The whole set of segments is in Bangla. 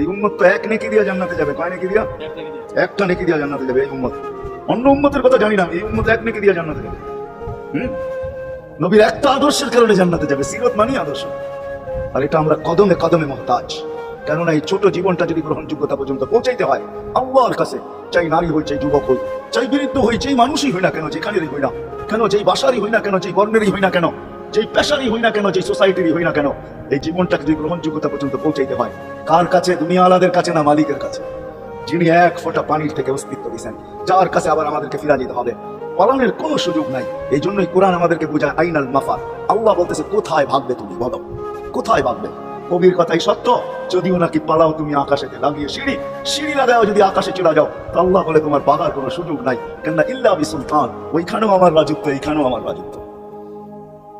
এই উম্মত তো এক নেকি দিয়া জান্নাতে যাবে। কয় নেকি দিয়া? একটা নেকি দিয়া জান্নাতে যাবে এই উম্মত। অন্য উম্মতের কথা জানি না এই উম্মত এক নেকি দিয়া জান্নাতে যাবে। হুম? নবীর একটা আদর্শের কারণে জান্নাতে যাবে সিরত মানি আদর্শ। আর এটা আমরা কদমে কদমে মহতাজ। কেননা এই ছোট জীবনটা যদি গ্রহণযোগ্যতা পর্যন্ত পৌঁছাইতে হয় আল্লাহর কাছে চাই নারী হই চাই যুবক হই চাই বিরুদ্ধ হই যেই মানুষই হই না কেন যেখানেরই হই না কেন যেই বাসারই হই না কেন যেই বর্ণেরই হই না কেন যেই পেশারই হই না কেন যেই সোসাইটিরই হই না কেন এই জীবনটাকে যদি গ্রহণযোগ্যতা পর্যন্ত পৌঁছাইতে হয় কার কাছে? দুনিয়া আলাদের কাছে না মালিকের কাছে? যিনি এক ফোঁটা পানির থেকে অস্তিত্ব দিয়েছেন, যার কাছে আবার আমাদেরকে ফিরা যেতে হবে। পালনের কোনো সুযোগ নাই। এই জন্যই কোরআন আমাদেরকে বোঝায়, আইনাল মাফা আল্লাহ বলতেছে, কোথায় ভাববে তুমি? বলো। কোথায় ভাববে কবির কথাই সত্য। যদিও নাকি পালাও তুমি আকাশেতে লাগিয়ে সিঁড়ি সিঁড়ি লাগাও যদি আকাশে চলে যাও, তো আল্লাহ বলে তোমার বাগার কোনো সুযোগ নাই। কেননা ইল্লা বি সুলতান ওইখানেও আমার রাজত্ব, এইখানেও আমার রাজত্ব।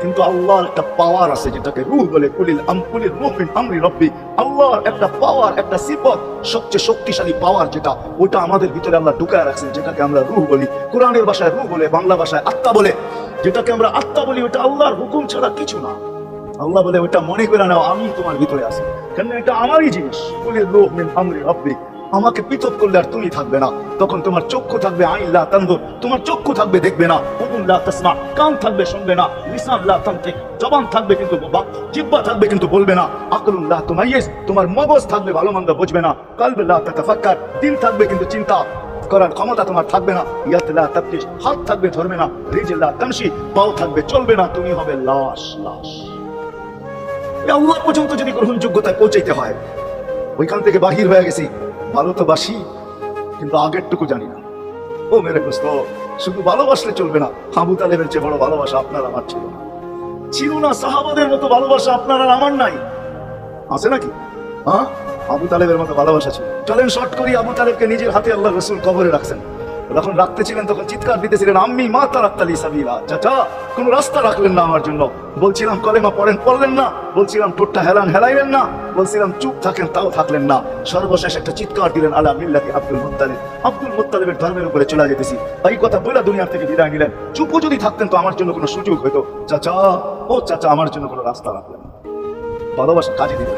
কিন্তু আল্লাহর একটা পাওয়ার আছে যেটাকে রূহ বলে, কুলিল আম, কুলিল রূহ আমরি রব্বি। আল্লাহর একটা পাওয়ার একটা সিফত সবচেয়ে শক্তিশালী পাওয়ার যেটা ওটা আমাদের ভিতরে আল্লাহ ঢুকায় রাখছেন, যেটাকে আমরা রুহ বলি। কোরআনের ভাষায় রূহ বলে, বাংলা ভাষায় আত্মা বলে। যেটাকে আমরা আত্মা বলি ওটা আল্লাহর হুকুম ছাড়া কিছু না। আল্লাহ বলে ওটা মনে করে নাও, আমি তোমার ভিতরে আছি। কেন এটা আমারই জিনিস। বলে লোক মিন আমরি রব্বি। আমাকে পৃথক করলে আর তুমি থাকবে না। তখন তোমার চক্ষু থাকবে আইল্লা তান্দুর তোমার চক্ষু থাকবে দেখবে না। উদুল্লাহ তাসমা, কান থাকবে শুনবে না। লিসানুল্লাহ তান্ত্রিক জবান থাকবে কিন্তু বা- জিহ্বা থাকবে কিন্তু বলবে না। আকলুল্লাহ তোমাইয়েস তোমার মগজ থাকবে ভালো মন্দ বুঝবে না। কালবুল্লাহ তাতাফাক্কার, দিল থাকবে কিন্তু চিন্তা। করার ক্ষমতা তোমার থাকবে না। ইয়াতলা তাবতিস হাত থাকবে ধরবে না। রিজিল্লাহ তামশি, পাও থাকবে চলবে না। তুমি হবে লাশ লাশ। আল্লাহ পর্যন্ত যদি গ্রহণযোগ্যতায় পৌঁছাইতে হয়, ওইখান থেকে বাহির হয়ে গেছি। ভালো তো বাসি, কিন্তু আগেরটুকু জানি না। ও মেরে দোস্ত শুধু ভালোবাসলে চলবে না। হাবু তালেবের চেয়ে বড় ভালোবাসা আপনার আমার ছিল না। ছিল না সাহাবাদের মতো ভালোবাসা আপনার আর আমার নাই। আছে নাকি? হ্যাঁ? আবু তালেবের মতো ভালোবাসা ছিল। চলেন শর্ট করি, আবু তালেবকে নিজের হাতে আল্লাহ রসুল কবরে রাখছেন। যখন রাখতে ছিলেন, তখন চিৎকার দিতেছিলেন, আম্মি মা তারাক্তালি সাবিলা চাচা, কোন রাস্তা রাখলেন না আমার জন্য। বলছিলাম, কলেমা পড়েন, পড়লেন না। বলছিলাম, ঠোঁটটা হেলান হেলাইলেন না। বলছিলাম, চুপ থাকেন, তাও থাকলেন না। সর্বশেষ একটা চিৎকার দিলেন, আলা মিল্লাতি আব্দুল মুত্তালিব। আব্দুল মুত্তালিবের ধর্মের উপরে চলে যেতেছি। এই কথা বলে দুনিয়া থেকে বিদায় নিলেন। চুপও যদি থাকতেন তো আমার জন্য কোনো সুযোগ হতো চাচা, ও চাচা, আমার জন্য কোনো রাস্তা রাখলেন ভালোবাসা কাজে দিলেন।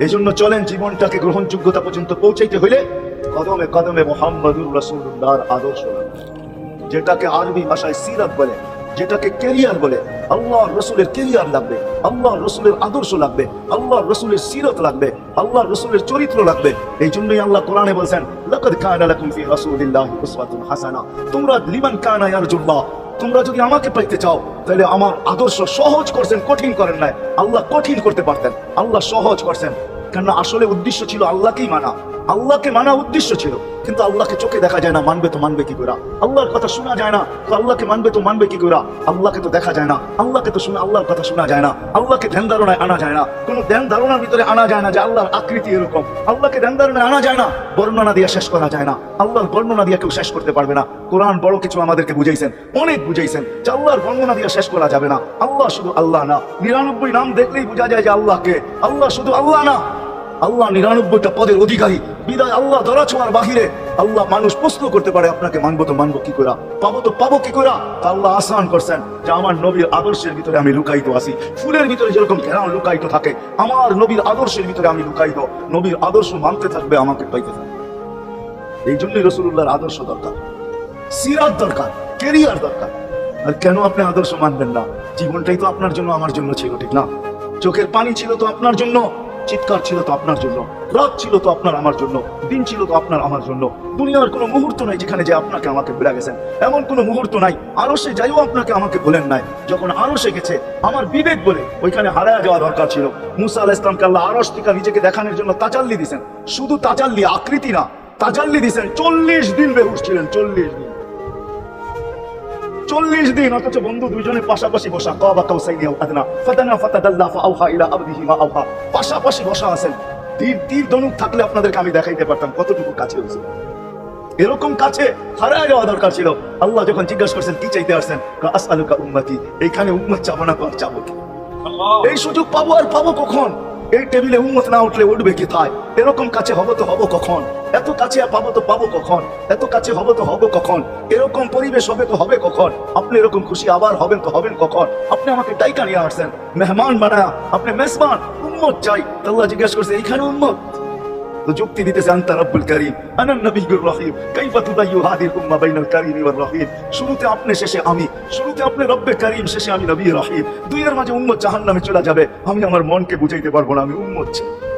এই জন্য চলেন, জীবনটাকে গ্রহণযোগ্যতা পর্যন্ত পৌঁছাইতে হইলে কদমে কদমে মোহাম্মদুর রসুল্লাহর আদর্শ যেটাকে আরবি ভাষায় সিরাত বলে, যেটাকে কেরিয়ার বলে আল্লাহ রসুলের কেরিয়ার লাগবে আল্লাহ রসুলের আদর্শ লাগবে আল্লাহ রসুলের সিরত লাগবে আল্লাহ রসুলের চরিত্র লাগবে। এই জন্যই আল্লাহ কোরআনে বলছেন, লাকাদ কানা লাকুম ফি রাসূলিল্লাহি উসওয়াতুন হাসানা। তোমরা লিমান কানা ইয়ারজুল্লাহ তোমরা যদি আমাকে পাইতে চাও, তাহলে আমার আদর্শ সহজ করছেন, কঠিন করেন নাই। আল্লাহ কঠিন করতে পারতেন, আল্লাহ সহজ করছেন। কেননা আসলে উদ্দেশ্য ছিল আল্লাহকেই মানা। আল্লাহকে মানা উদ্দেশ্য ছিল, কিন্তু আল্লাহকে চোখে দেখা যায় না, মানবে তো মানবে কি করে? আল্লাহর কথা শোনা যায় না, তো আল্লাহকে মানবে তো মানবে কি করে? আল্লাহকে তো দেখা যায় না, আল্লাহকে তো শুনে আল্লাহর কথা শোনা যায় না, আল্লাহকে ধ্যান ধারণায় আনা যায় না, কোনো ধ্যান ধারণার ভিতরে আনা যায় না যে আল্লাহর আকৃতি এরকম। আল্লাহকে ধ্যান ধারণায় আনা যায় না, বর্ণনা দিয়ে শেষ করা যায় না, আল্লাহর বর্ণনা দিয়ে কেউ শেষ করতে পারবে না। কোরআন বড় কিছু আমাদেরকে বুঝাইছেন, অনেক বুঝাইছেন, যে আল্লাহর বর্ণনা দিয়ে শেষ করা যাবে না। আল্লাহ শুধু আল্লাহ না, নিরানব্বই নাম দেখলেই বোঝা যায় যে আল্লাহকে। আল্লাহ শুধু আল্লাহ না আল্লাহ নিরানব্বইটা পদের অধিকারী। বিদায়, আল্লাহ ধরা ছোঁয়ার বাহিরে। আল্লাহ মানুষ প্রশ্ন করতে পারে, আপনাকে মানবো তো মানবো কি করা পাবো তো পাবো কি করা আল্লাহ আসান করছেন যে আমার নবীর আদর্শের ভিতরে আমি লুকাইত আছি। ফুলের ভিতরে যেরকম ঘেরাও লুকাইত থাকে, আমার নবীর আদর্শের ভিতরে আমি লুকাইত নবীর আদর্শ মানতে থাকবে, আমাকে পাইতে থাকবে। এই জন্যই রসুল্লাহর আদর্শ দরকার। সিরাত দরকার কেরিয়ার দরকার। আর কেন আপনি আদর্শ মানবেন না? জীবনটাই তো আপনার জন্য, আমার জন্য ছিল, ঠিক না? চোখের পানি ছিল তো আপনার জন্য চিৎকার ছিল তো আপনার জন্য, রাত ছিল তো আপনার আমার জন্য, দিন ছিল তো আপনার আমার জন্য। দুনিয়ার কোনো মুহূর্ত নাই যেখানে যে আপনাকে আমাকে ভুলে গেছেন। এমন কোনো মুহূর্ত নাই আরও সে যাইও আপনাকে আমাকে বলেন নাই। যখন আরও সে গেছে, আমার বিবেক বলে ওইখানে হারায় যাওয়া দরকার ছিল। মুসা আলাহ ইসলামকে আল্লাহ আরস থেকে নিজেকে দেখানোর জন্য তাচাল্লি দিছেন। শুধু তাচাল্লি আকৃতি না, তাজাল্লি দিছেন। চল্লিশ দিন বেহুশ ছিলেন, চল্লিশ দিন। চল্লিশ দিন অথচ বন্ধু দুইজনে পাশাপাশি বসা। কাবা কাউসাইনি আদনা। ফাতানা ফাতাদাল্লা ফাআওহা ইলা আবদিহি মা আওহা। পাশাপাশি বসা আছেন। তীর তীর ধনুক থাকলে আপনাদেরকে আমি দেখাইতে পারতাম কতটুকু কাছে হয়েছে। এরকম কাছে হারায় যাওয়া দরকার ছিল। আল্লাহ যখন জিজ্ঞাসা করছেন কি চাইতে আসছেন? আসআলুকা উম্মতি। এইখানে উম্মত চাবো না কর চাবো কি? এই সুযোগ পাবো আর পাবো কখন? এই টেবিলে উন্মত না উঠলে উঠবে কি তাই এরকম কাছে হব তো হব কখন? এত কাছে পাবো তো পাবো কখন? এত কাছে হব তো হব কখন? এরকম পরিবেশ হবে তো হবে কখন? আপনি এরকম খুশি আবার হবেন তো হবেন কখন? আপনি আমাকে ডাইকা নিয়ে আসছেন। মেহমান বানা, আপনি মেজবান, উম্মত চাই। আল্লাহ জিজ্ঞাসা করছে, এইখানে উম্মত? তো যুক্তি দিতেছে, আন্তা রব্বুল করিম আনান নবিয়ুর রহিম, কাইফা তুদাইয়ু হাদিল বাইনাল ওয়ার রহিম। শুরুতে আপনি শেষে আমি, শুরুতে আপনি রব্বে করিম, শেষে আমি নবী রহিম। দুইয়ের মাঝে উম্মত জাহান্নামে চলে যাবে। আমি আমার মনকে বুঝাইতে পারব না, আমি উম্মত চাই।